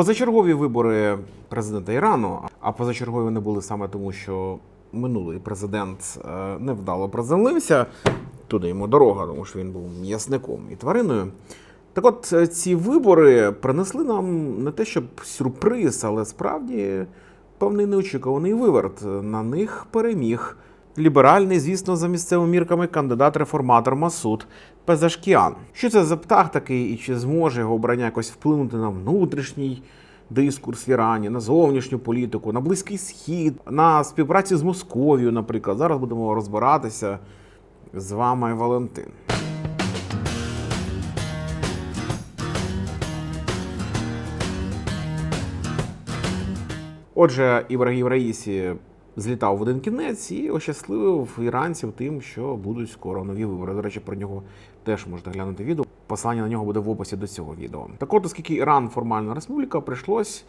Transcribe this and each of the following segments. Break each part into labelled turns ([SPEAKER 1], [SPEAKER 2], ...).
[SPEAKER 1] Позачергові вибори президента Ірану, а позачергові вони були саме тому, що минулий президент е, невдало приземлився. Туди йому дорога, тому що він був м'ясником і твариною. Так от е, ці вибори принесли нам не те, щоб сюрприз, але справді певний неочікуваний виверт. На них переміг ліберальний, звісно, за місцевими мірками кандидат-реформатор Масуд Пезашкіан. Що це за птах такий і чи зможе його обрання якось вплинути на внутрішній дискурс в Ірані, на зовнішню політику, на Близький Схід, на співпрацю з Московією, наприклад. Зараз будемо розбиратися з вами, Валентин. Отже, Ібрагім Раїсі злітав в один кінець і ощасливив іранців тим, що будуть скоро нові вибори. До речі, про нього теж можете глянути відео. Посилання на нього буде в описі до цього відео. Так от, оскільки Іран формальна республіка, прийшлось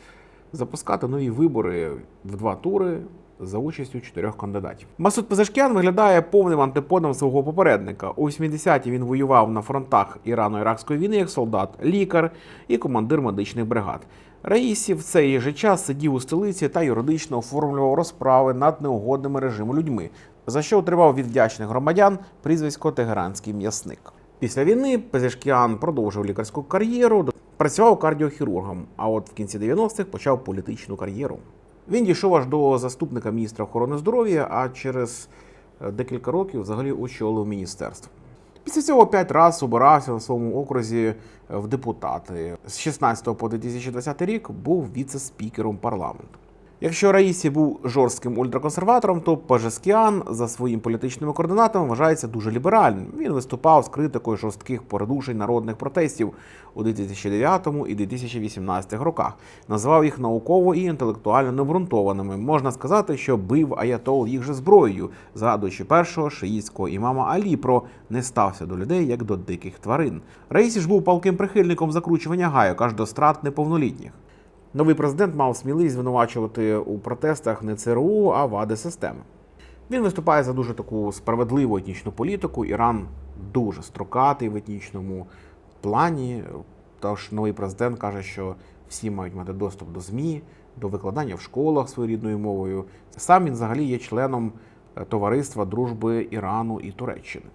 [SPEAKER 1] запускати нові вибори в два тури за участю чотирьох кандидатів. Масуд Пезашкян виглядає повним антиподом свого попередника. У 80-ті він воював на фронтах Ірано-Іракської війни як солдат, лікар і командир медичних бригад. Раїсі в цей же час сидів у столиці та юридично оформлював розправи над неугодними режиму людьми, за що отримав від вдячних громадян прізвисько Тегеранський м'ясник. Після війни Пезешкіан продовжив лікарську кар'єру, працював кардіохірургом, а от в кінці 90-х почав політичну кар'єру. Він дійшов аж до заступника міністра охорони здоров'я, а через е, декілька років взагалі очолив міністерство. Після цього п'ять разів обирався на своєму окрузі е, в депутати. З 16 по 2020 рік був віце-спікером парламенту. Якщо Раїсі був жорстким ультраконсерватором, то Пажескіан за своїм політичними координатами вважається дуже ліберальним. Він виступав з критикою жорстких порядушень народних протестів у 2009 і 2018 роках. Назвав їх науково і інтелектуально необґрунтованими. Можна сказати, що бив аятол їх же зброєю, згадуючи першого шиїцького імама Алі про не стався до людей як до диких тварин. Раїсі ж був палким прихильником закручування гайок аж до страт неповнолітніх. Новий президент мав сміливість звинувачувати у протестах не ЦРУ, а вади системи. Він виступає за дуже таку справедливу етнічну політику. Іран дуже строкатий в етнічному плані. Тож новий президент каже, що всі мають мати доступ до ЗМІ, до викладання в школах своєю рідною мовою. Сам він взагалі є членом е, товариства дружби Ірану і Туреччини.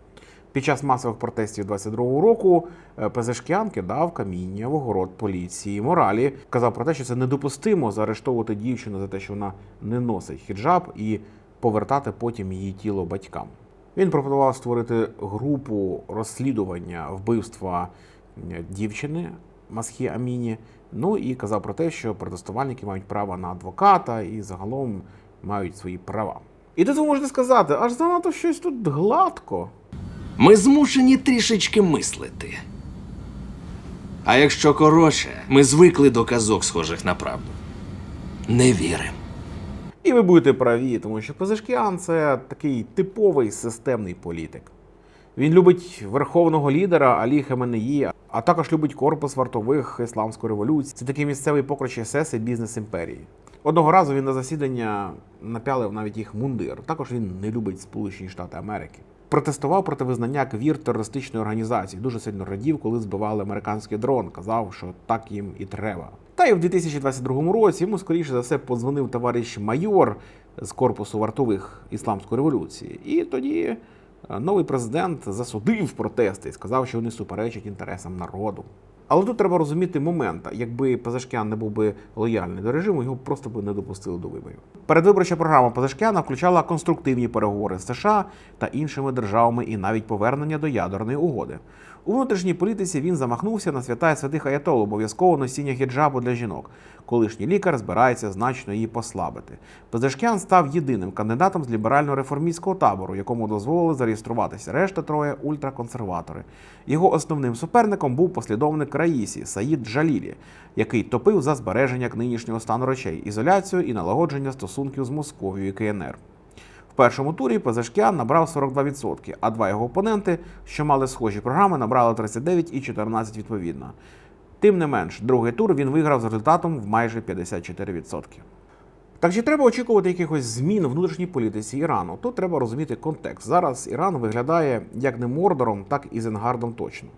[SPEAKER 1] Під час масових протестів 22-го року е, кидав каміння в огород поліції моралі. Казав про те, що це недопустимо заарештовувати дівчину за те, що вона не носить хіджаб, і повертати потім її тіло батькам. Він пропонував створити групу розслідування вбивства дівчини Масхі Аміні. Ну і казав про те, що протестувальники мають право на адвоката і загалом мають свої права. І тут ви можете сказати, аж занадто щось тут гладко.
[SPEAKER 2] Ми змушені трішечки мислити. А якщо коротше, ми звикли до казок, схожих на правду. Не віримо.
[SPEAKER 1] І ви будете праві, тому що Пезешкіан це такий типовий системний політик. Він любить верховного лідера Алі Хеменеї, а також любить корпус вартових ісламської революції. Це такий місцевий покроч СС і бізнес імперії. Одного разу він на засідання напялив навіть їх мундир. Також він не любить Сполучені Штати Америки. Протестував проти визнання квір терористичної організації. Дуже сильно радів, коли збивали американський дрон. Казав, що так їм і треба. Та й в 2022 році йому скоріше за все подзвонив товариш майор з корпусу вартових ісламської революції. І тоді е, новий президент засудив протести і сказав, що вони суперечать інтересам народу. Але тут треба розуміти момент, якби Пазашкян не був би лояльний до режиму, його просто би не допустили до виборів. Передвиборча програма Пазашкяна включала конструктивні переговори з США та іншими державами і навіть повернення до ядерної угоди. У внутрішній політиці він замахнувся на свята святих аятол, обов'язково носіння хіджабу для жінок. Колишній лікар збирається значно її послабити. Пезешкян став єдиним кандидатом з ліберально-реформістського табору, якому дозволили зареєструватися. Решта троє ультраконсерватори. Його основним суперником був послідовник Раїсі Саїд Джалілі, який топив за збереження нинішнього стану речей, ізоляцію і налагодження стосунків з Московією і КНР. В першому турі Пезешкіан набрав 42%, а два його опоненти, що мали схожі програми, набрали 39 і 14 відповідно. Тим не менш, другий тур він виграв з результатом в майже 54%. Так чи треба очікувати якихось змін у внутрішній політиці Ірану? Тут треба розуміти контекст. Зараз Іран виглядає як не Мордором, так і Зенгардом точно.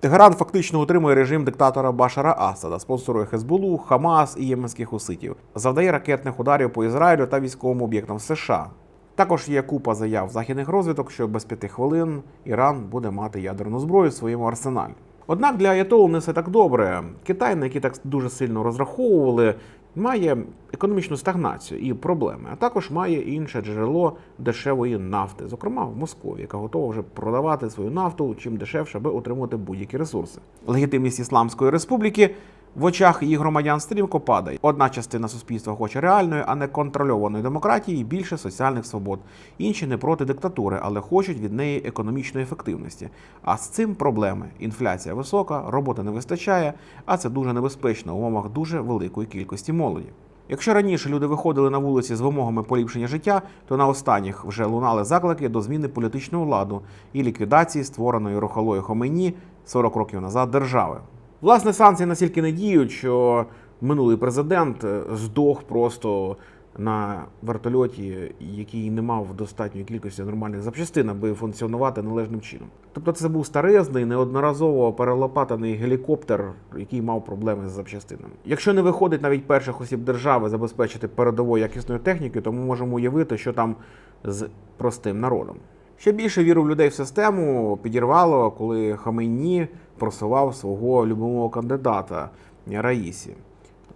[SPEAKER 1] Тегеран фактично утримує режим диктатора Башара Асада, спонсорує Хезбулу, Хамас і єменських хуситів, завдає ракетних ударів по Ізраїлю та військовим об'єктам США. Також є купа заяв західних розвиток, що без п'яти хвилин Іран буде мати ядерну зброю в своєму арсеналі. Однак для Аятолу не все так добре. Китай, на який так дуже сильно розраховували, має економічну стагнацію і проблеми, а також має інше джерело дешевої нафти, зокрема в Москві, яка готова вже продавати свою нафту чим дешевше, аби отримувати будь-які ресурси. Легітимність Ісламської республіки в очах її громадян стрімко падає. Одна частина суспільства хоче реальної, а не контрольованої демократії і більше соціальних свобод. Інші не проти диктатури, але хочуть від неї економічної ефективності. А з цим проблеми: інфляція висока, роботи не вистачає, а це дуже небезпечно в умовах дуже великої кількості молоді. Якщо раніше люди виходили на вулиці з вимогами поліпшення життя, то на останніх вже лунали заклики до зміни політичного ладу і ліквідації створеної Рухалою Хомейні 40 років назад держави. Власне, санкції настільки не діють, що минулий президент е, здох просто на вертольоті, який не мав достатньої кількості нормальних запчастин, аби функціонувати належним чином. Тобто, це був старезний, неодноразово перелопатаний гелікоптер, який мав проблеми з запчастинами. Якщо не виходить навіть перших осіб держави забезпечити передовою якісною технікою, то ми можемо уявити, що там з простим народом. Ще більше віру в людей в систему підірвало, коли Хамейні просував свого любимого кандидата Раїсі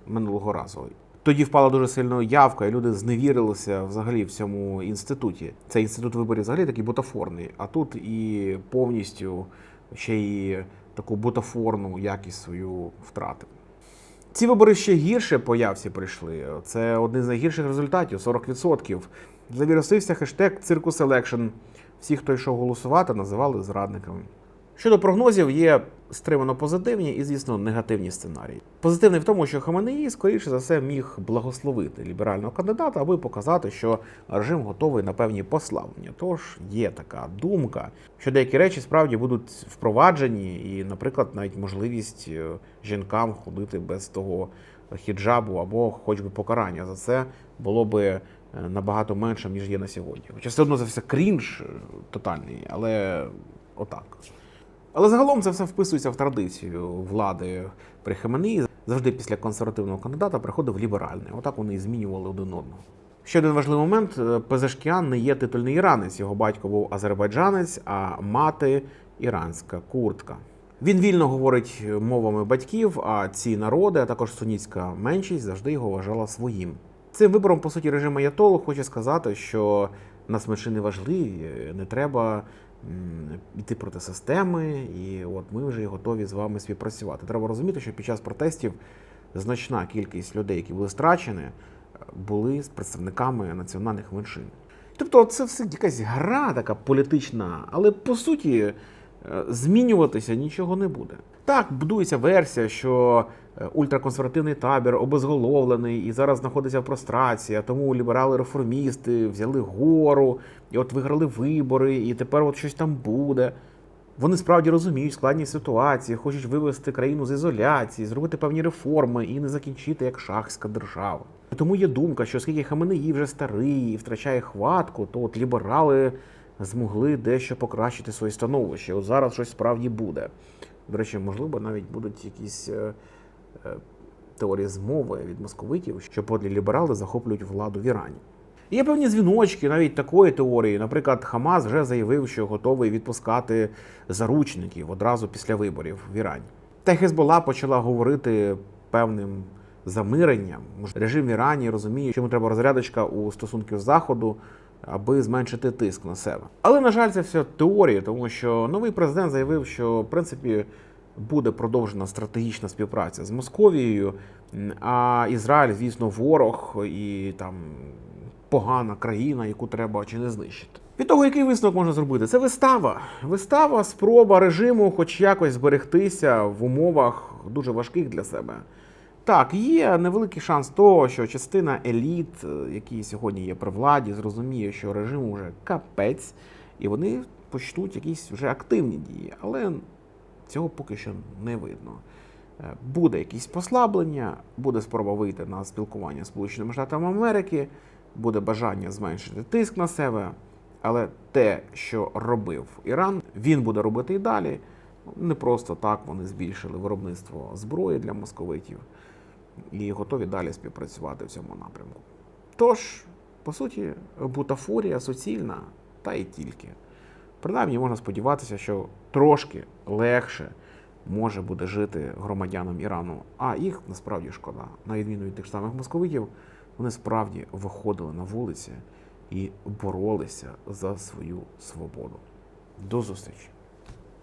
[SPEAKER 1] минулого разу. Тоді впала дуже сильно явка, і люди зневірилися взагалі в цьому інституті. Цей інститут виборів взагалі такий бутафорний, а тут і повністю ще й таку бутафорну якість свою втратив. Ці вибори ще гірше по явці прийшли. Це один з найгірших результатів 40%. Завірусився хештег Циркус Елекшн. Всі, хто йшов голосувати, називали зрадниками. Щодо прогнозів, є стримано позитивні і, звісно, негативні сценарії. Позитивний в тому, що Хаменеї, скоріше за все, міг благословити ліберального кандидата, аби показати, що режим готовий на певні послаблення. Тож є така думка, що деякі речі справді будуть впроваджені, і, наприклад, навіть можливість е, жінкам ходити без того хіджабу або хоч би покарання за це було би набагато меншим, ніж є на сьогодні. Хоча все одно це все крінж е, тотальний, але отак. Але загалом це все вписується в традицію влади при Хаменеї. Завжди після консервативного кандидата приходив ліберальний. Отак вони і змінювали один одного. Ще один важливий момент: е, Пезешкіан не є титульний іранець. Його батько був азербайджанець, а мати іранська куртка. Він вільно говорить мовами батьків, а ці народи, а також сунітська меншість, завжди його вважала своїм. Цим вибором, по суті, режим Аятолу хоче сказати, що нас меншини важливі, не треба йти проти системи, і от ми вже готові з вами співпрацювати. Треба розуміти, що під час протестів значна кількість людей, які були страчені, були з представниками національних меншин. Тобто, це все якась гра така політична, але по суті е, змінюватися нічого не буде. Так, будується версія, що ультраконсервативний табір обезголовлений і зараз знаходиться в прострації, а тому ліберали-реформісти взяли гору і от виграли вибори, і тепер от щось там буде. Вони справді розуміють складність ситуації, хочуть вивести країну з ізоляції, зробити певні реформи і не закінчити як шахська держава. Тому є думка, що оскільки Хаменеї вже старий і втрачає хватку, то от ліберали змогли дещо покращити своє становище. От зараз щось справді буде. До речі, можливо, навіть будуть якісь е, е, теорії змови від московитів, що подлі ліберали захоплюють владу в Ірані. Є певні дзвіночки навіть такої теорії. Наприклад, Хамас вже заявив, що готовий відпускати заручників одразу після виборів в Ірані. Та Хезбола почала говорити певним замиренням. Режим в Ірані розуміє, що йому треба розрядочка у стосунків заходу, аби зменшити тиск на себе. Але на жаль, це все теорія, тому що новий президент заявив, що в принципі буде продовжена стратегічна співпраця з Московією. А Ізраїль, звісно, ворог і там погана країна, яку треба чи не знищити. Від того, який висновок можна зробити, це вистава. Вистава, спроба режиму, хоч якось зберегтися в умовах дуже важких для себе. Так, є невеликий шанс того, що частина еліт, е, які сьогодні є при владі, зрозуміє, що режиму вже капець, і вони почнуть якісь вже активні дії. Але цього поки що не видно. Е, Буде якісь послаблення, буде спроба вийти на спілкування з Сполученими Штатами Америки, буде бажання зменшити тиск на себе. Але те, що робив Іран, він буде робити і далі. Не просто так вони збільшили виробництво зброї для московитів і готові далі співпрацювати в цьому напрямку. Тож, по суті, бутафорія суцільна, та й тільки. Принаймні можна сподіватися, що трошки легше може буде жити громадянам Ірану, а їх насправді шкода. На відміну від тих самих московитів, вони справді виходили на вулиці і боролися за свою свободу. До зустрічі!